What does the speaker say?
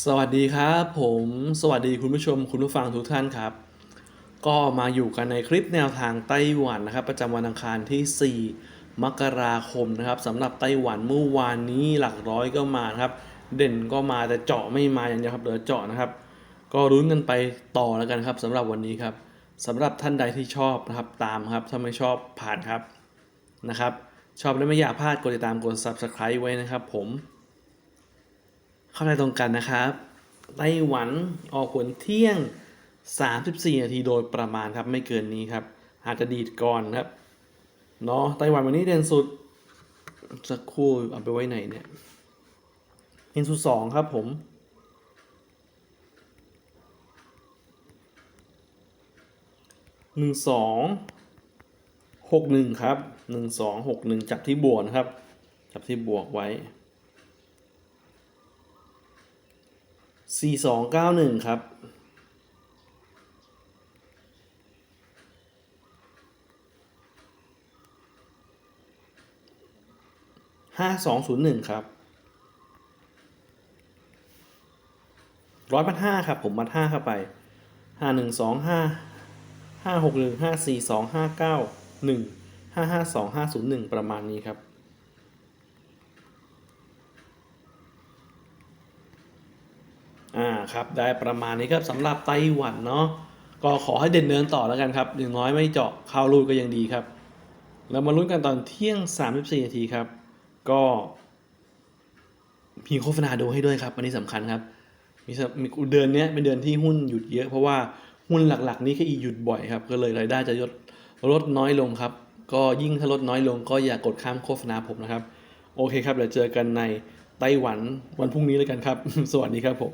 สวัสดีครับผมสวัสดีคุณผู้ชมคุณผู้ฟังทุกท่านครับ ก็มาอยู่กันในคลิปแนวทางไต้หวันนะครับ ประจำวันอังคารที่ 4 มกราคมนะครับสำหรับไต้หวันเมื่อวานนี้หลักร้อยก็มาครับ เด่นก็มาแต่เจาะไม่มาอย่างเดียวครับเหลือเจาะนะครับ ก็รุ้นกันไปต่อแล้วกันครับสำหรับวันนี้ครับสำหรับท่านใดที่ชอบนะครับตามครับถ้าไม่ชอบผ่านครับนะครับ ชอบและไม่อยากพลาดกดติดตามกด subscribe ไว้นะครับ ผม เข้าใจตรงกันนะครับ ไต้หวันออกผลเที่ยง 34 นาทีโดยประมาณครับ ไม่เกินนี้ครับ อาจจะดีดก่อนครับ เนาะไต้หวันวันนี้เด่นสุด สักครู่เอาไปไว้ไหนเนี่ยเด่นสุดสองครับผมหนึ่งสองหกหนึ่งครับหนึ่งสองหกหนึ่งจับที่บวกนะครับ จับที่บวกไว้ สี่สองเก้าหนึ่งครับห้าสองศูนย์หนึ่งครับร้อยพันห้าครับ ผมมัดห้าเข้าไปห้าหนึ่งสองห้าห้าหกหนึ่งห้าสี่สองห้าเก้าหนึ่งห้าห้าสองห้าศูนย์หนึ่งประมาณนี้ครับ อ่าครับได้ประมาณนี้ครับสำหรับไต้หวันเนาะก็ขอให้เด่นเดินต่อแล้วกันครับอย่างน้อยไม่เจาะเข้ารูดก็ยังดีครับแล้วมาลุ้นกันตอนเที่ยง 34นาทีครับ ก็มีโฆษณาดูให้ด้วยครับ อันนี้สำคัญครับมีสมีเดือนเนี้ยเป็นเดือนที่หุ้นหยุดเยอะเพราะว่าหุ้นหลักๆ นี้ก็อีหยุดบ่อยครับ ก็เลยรายได้จะลดลดน้อยลงครับ ก็ยิ่งถ้าลดน้อยลง ก็อย่ากดข้ามโฆษณาผมนะครับ โอเคครับเดี๋ยวเจอกันในไต้หวันวันพรุ่งนี้แล้วกันครับ สวัสดีครับผม